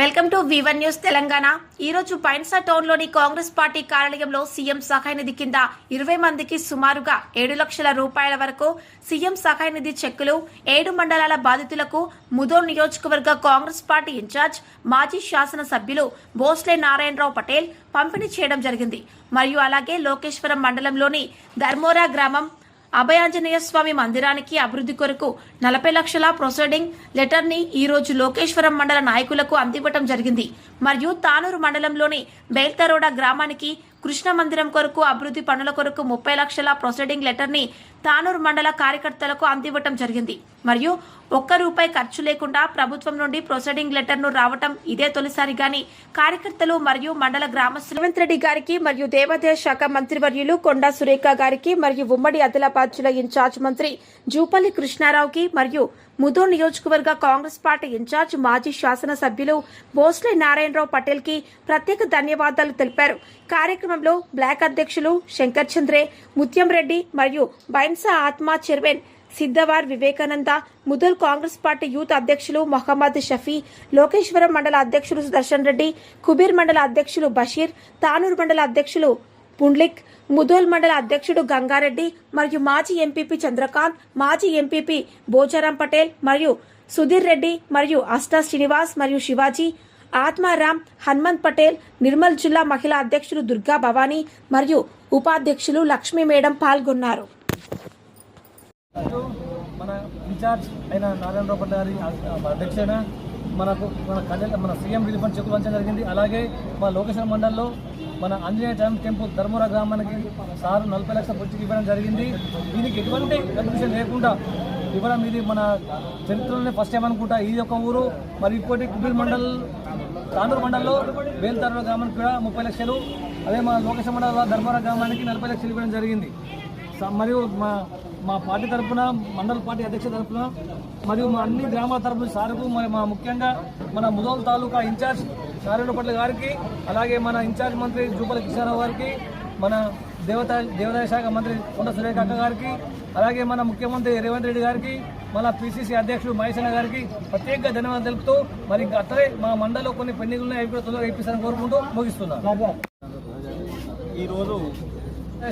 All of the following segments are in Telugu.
వెల్కమ్ టు వివన్ న్యూస్ తెలంగాణ. ఈ రోజు పైన్సా టౌన్లోని కాంగ్రెస్ పార్టీ కార్యాలయంలో సీఎం సహాయ నిధి కింద ఇరవై మందికి సుమారుగా ఏడు లక్షల రూపాయల వరకు సీఎం సహాయ నిధి చెక్కులు ఏడు మండలాల బాధితులకు ముదో నియోజకవర్గ కాంగ్రెస్ పార్టీ ఇన్ఛార్జ్ మాజీ శాసన సభ్యులు భోస్లే నారాయణరావు పటేల్ పంపిణీ చేయడం జరిగింది. మరియు అలాగే లోకేశ్వరం మండలంలోని ధర్మోరా గ్రామం అభయాంజనేయ స్వామి మందిరానికి అభివృద్ధి కొరకు నలభై లక్షల ప్రొసీడింగ్ లెటర్ని ఈ రోజు లోకేశ్వరం మండల నాయకులకు అందివ్వటం జరిగింది. మరియు తానూరు మండలంలోని బెల్తరోడ గ్రామానికి కృష్ణ మందిరం కొరకు అభివృద్ధి పనుల కొరకు ముప్పై లక్షల ప్రొసీడింగ్ లెటర్ని తానూరు మండల కార్యకర్తలకు అందివ్వటం జరిగింది. మరియు ఒక్క రూపాయి ఖర్చు లేకుండా ప్రభుత్వం నుండి ప్రొసీడింగ్ లెటర్ను రావటం ఇదే తొలిసారి గాని కార్యకర్తలు మరియు మండల గ్రామస్తులు రేవంత్ రెడ్డి గారికి మరియు దేవాదాయ శాఖ మంత్రివర్యులు కొండా సురేఖ గారికి మరియు ఉమ్మడి ఆదిలాబాద్ జిల్లా ఇన్ఛార్జ్ మంత్రి జూపల్లి కృష్ణారావుకి మరియు ముదూర్ నియోజకవర్గ కాంగ్రెస్ పార్టీ ఇన్ఛార్జ్ మాజీ శాసన సభ్యులు భోస్లే నారాయణరావు పటేల్కి ప్రత్యేక ధన్యవాదాలు తెలిపారు. కార్యక్రమంలో బ్లాక్ అధ్యక్షులు శంకర్ చంద్రే ముత్యం రెడ్డి మరియు Bhainsa ATMA chairman Siddhawar Vivekananda Mudal Congress party youth అధ్యక్షులు మొహమ్మద్ షఫీ లోకేశ్వరం మండల అధ్యక్షులు సుదర్శన్ రెడ్డి కుబీర్ మండల అధ్యక్షులు బషీర్ తానూరు మండల అధ్యక్షులు పుండ్లిక్ ముదోల్ మండల అధ్యక్షుడు గంగారెడ్డి మరియు మాజీ ఎంపీపీ చంద్రకాంత్ మాజీ ఎంపీపీ బోచారం పటేల్ మరియు సుధీర్ రెడ్డి మరియు అష్టా శ్రీనివాస్ మరియు శివాజీ ఆత్మారాం హనుమంత్ పటేల్ నిర్మల్ జిల్లా మహిళా అధ్యక్షులు దుర్గా భవానీ మరియు ఉపాధ్యక్షులు లక్ష్మీ మేడం పాల్గొన్నారు. మన ఇన్ఛార్జ్ అయిన నారాయణరావు పట్ల గారి అధ్యక్షన మనకు మన కళ్యాణ మన సీఎం రిలీఫ్ ఫండ్ చెక్కు పంచడం జరిగింది. అలాగే మా లోకేశ్వర మండలంలో మన ఆంజనేయ టైం టెంపుల్ ధర్మర గ్రామానికి సార్ నలభై లక్షల పొచ్చికి ఇవ్వడం జరిగింది. దీనికి ఎటువంటి కంట్రిబ్యూషన్ లేకుండా ఇవ్వడం ఇది మన చరిత్రలోనే ఫస్ట్ టైం అనుకుంటా. ఇది ఒక ఊరు మరి ఇంకోటి కుబీర్ మండల్ తాండూరు మండలంలో వేలుతారు గ్రామానికి కూడా ముప్పై లక్షలు అదే మా లోకేశ్వర మండల ధర్మర గ్రామానికి నలభై లక్షలు ఇవ్వడం జరిగింది. స- మరియు మా మా పార్టీ తరఫున మండల పార్టీ అధ్యక్ష తరఫున మరియు మా అన్ని గ్రామాల తరఫున సారుకు మరి మా ముఖ్యంగా మన ముదోల్ తాలూకా ఇన్ఛార్జ్ నారాయణపట్ల గారికి అలాగే మన ఇన్ఛార్జ్ మంత్రి జూపల కృష్ణారావు గారికి మన దేవత దేవాదాయ శాఖ మంత్రి కొండ సురేఖ అక్క గారికి అలాగే మన ముఖ్యమంత్రి రేవంత్ రెడ్డి గారికి మన పిసిసి అధ్యక్షుడు మహేశ్వర గారికి ప్రత్యేక ధన్యవాదాలు తెలుపుతూ మరి ఇంకా అతనే మా మండలంలో కొన్ని పెండింగ్లు ఏపీ అవి కూడా తొందరగా కోరుకుంటూ ముగిస్తున్నాను. ఈరోజు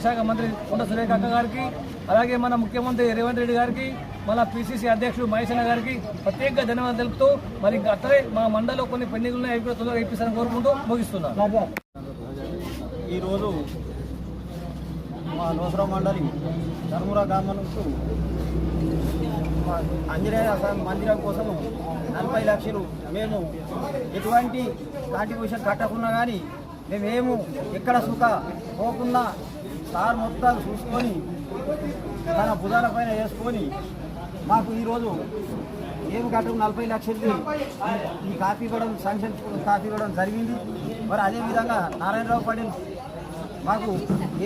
శాఖ మంత్రి కొండ సురేఖ అక్క గారికి అలాగే మన ముఖ్యమంత్రి రేవంత్ రెడ్డి గారికి మన పిసిసి అధ్యక్షుడు మహేశ్వర గారికి ప్రత్యేకంగా ధన్యవాదాలు తెలుపుతూ మరి ఇంకా అట్లనే మా మండలిలో కొన్ని పెండింగ్లు ఉన్నాయి అవి కూడా తొందరగా ఇప్పిస్తారని కోరుకుంటూ ముగిస్తున్నాను. ఈరోజు మా నోసరావు మండలి ధర్మరా గ్రామం మా ఆంజనేయ మందిరం కోసం నలభై లక్షలు మేము ఎటువంటి కాంట్రిబ్యూషన్ కట్టకున్నా కానీ మేమేము ఎక్కడ సుఖ పోకుండా సార్ మొత్తం చూసుకొని తన భుజాల పైన వేసుకొని మాకు ఈరోజు ఏం కట్టడం నలభై లక్షలది ఈ కాపీ ఇవ్వడం శాంక్షన్ కాపీ ఇవ్వడం జరిగింది. మరి అదేవిధంగా నారాయణరావు పటేల్ మాకు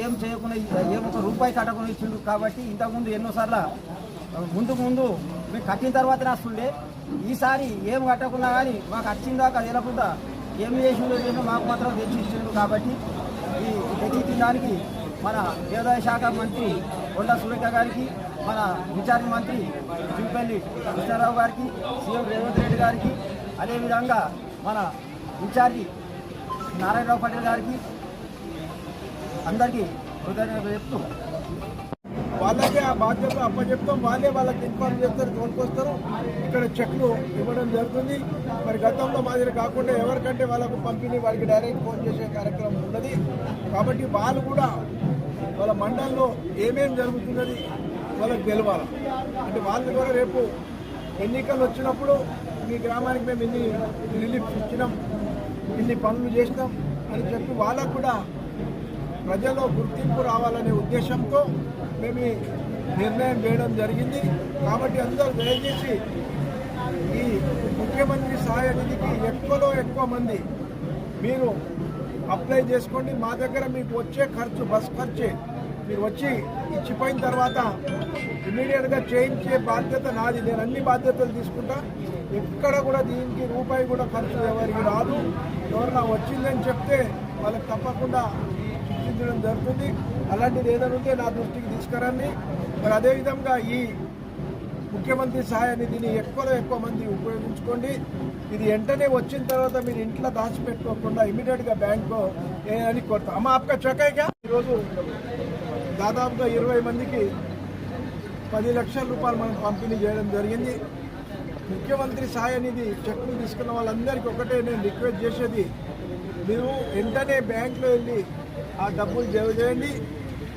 ఏం చేయకుండా ఏం ఒక రూపాయి కట్టకుండా ఇచ్చిండు కాబట్టి ఇంతకుముందు ఎన్నోసార్లు ముందు ముందు మేము కట్టిన తర్వాత రాస్తుండే ఈసారి ఏం కట్టకుండా కానీ మాకు వచ్చిన దాకా తెలకుండా ఏం చేసిందో ఏమో మాకు మాత్రం తెచ్చి ఇచ్చిండు కాబట్టి ఈ తెచ్చి దానికి మన వ్యవసాయ శాఖ మంత్రి కొండ సురేఖ గారికి మన ఇన్ఛార్జ్ మంత్రి చింపల్లి కృష్ణారావు గారికి సీఎం రేవంత్ రెడ్డి గారికి అదేవిధంగా మన ఇన్ఛార్జి నారాయణరావు పటేల్ గారికి అందరికీ కృతజ్ఞతలు చెప్తూ వాళ్ళకే ఆ బాధ్యత అప్పచెప్తాం. వాళ్ళే వాళ్ళకి ఇన్ఫార్మ్ చేస్తారు తోడుకొస్తారు ఇక్కడ చెక్లు ఇవ్వడం జరుగుతుంది. మరి గతంలో మాదిరి కాకుండా ఎవరికంటే వాళ్ళకు పంపిణీ వాళ్ళకి డైరెక్ట్ ఫోన్ చేసే కార్యక్రమం ఉన్నది. కాబట్టి వాళ్ళు కూడా వాళ్ళ మండలంలో ఏమేం జరుగుతున్నది వాళ్ళకి తెలవాలి. అంటే వాళ్ళు కూడా రేపు ఎన్నికలు వచ్చినప్పుడు మీ గ్రామానికి మేము ఇన్ని రిలీఫ్ ఇచ్చినాం ఇన్ని పనులు చేసినాం అని చెప్పి వాళ్ళకు కూడా ప్రజల్లో గుర్తింపు రావాలనే ఉద్దేశంతో మేము నిర్ణయం చేయడం జరిగింది. కాబట్టి అందరూ దయచేసి ఈ ముఖ్యమంత్రి సహాయ నిధికి ఎక్కువలో ఎక్కువ మంది మీరు అప్లై చేసుకోండి. మా దగ్గర మీకు వచ్చే ఖర్చు బస్ ఖర్చే మీరు వచ్చి ఇచ్చిపోయిన తర్వాత ఇమీడియట్గా చేయించే బాధ్యత నాది. నేను అన్ని బాధ్యతలు తీసుకుంటా. ఎక్కడ కూడా దీనికి రూపాయి కూడా ఖర్చు ఎవరికి రాదు. ఎవరన్నా వచ్చిందని చెప్తే వాళ్ళకి తప్పకుండా శిక్షించడం జరుగుతుంది. అలాంటిది ఏదైనా ఉంటే నా దృష్టికి తీసుకురండి. మరి అదేవిధంగా ఈ ముఖ్యమంత్రి సహాయ నిధిని ఎక్కువలో ఎక్కువ మంది ఉపయోగించుకోండి. ఇది వెంటనే వచ్చిన తర్వాత మీరు ఇంట్లో దాచిపెట్టుకోకుండా ఇమీడియట్గా బ్యాంకు అని కోరుతాం. అమ్మ ఆప్క చొక్కాయిగా ఈరోజు దాదాపుగా ఇరవై మందికి పది లక్షల రూపాయలు మనం పంపిణీ చేయడం జరిగింది. ముఖ్యమంత్రి సహాయ నిధి చెక్కులు తీసుకున్న వాళ్ళందరికీ ఒకటే నేను రిక్వెస్ట్ చేసేది. మీరు వెంటనే బ్యాంకులో వెళ్ళి ఆ డబ్బులు జమ చేయండి.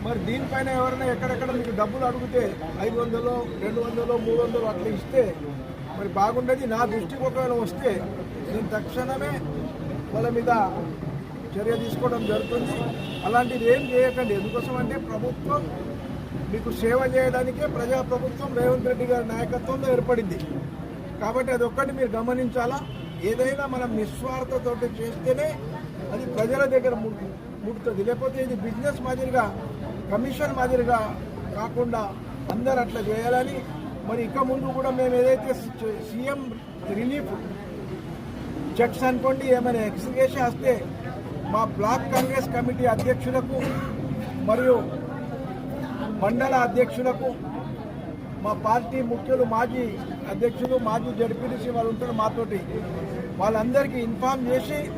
మరి దీనిపైన ఎవరైనా ఎక్కడెక్కడ మీకు డబ్బులు అడిగితే ఐదు వందలు రెండు వందలు మూడు వందలు అట్లా ఇస్తే మరి బాగుండేది. నా దృష్టికి ఒకవేళ వస్తే నేను తక్షణమే వాళ్ళ మీద చర్య తీసుకోవడం జరుగుతుంది. అలాంటిది ఏం చేయకండి. ఎందుకోసం అంటే ప్రభుత్వం మీకు సేవ చేయడానికే ప్రజా ప్రభుత్వం రేవంత్ రెడ్డి గారి నాయకత్వంలో ఏర్పడింది. కాబట్టి అది ఒక్కటి మీరు గమనించాలా? ఏదైనా మనం నిస్వార్థతో చేస్తేనే అది ప్రజల దగ్గర ముడుతుంది. లేకపోతే ఇది బిజినెస్ మాదిరిగా కమిషన్ మాదిరిగా కాకుండా అందరు అట్లా చేయాలని మరి ఇక ముందు కూడా మేము ఏదైతే సీఎం రిలీఫ్ చెక్స్ అనుకోండి ఏమైనా ఎక్స్గ్రేషన్ వస్తే మా బ్లాక్ కాంగ్రెస్ కమిటీ అధ్యక్షులకు మరియు మండల అధ్యక్షులకు మా పార్టీ ముఖ్యులు మాజీ అధ్యక్షులు మాజీ జడ్పీటీసీ వాళ్ళు ఉంటారు మాతోటి. వాళ్ళందరికీ ఇన్ఫామ్ చేసి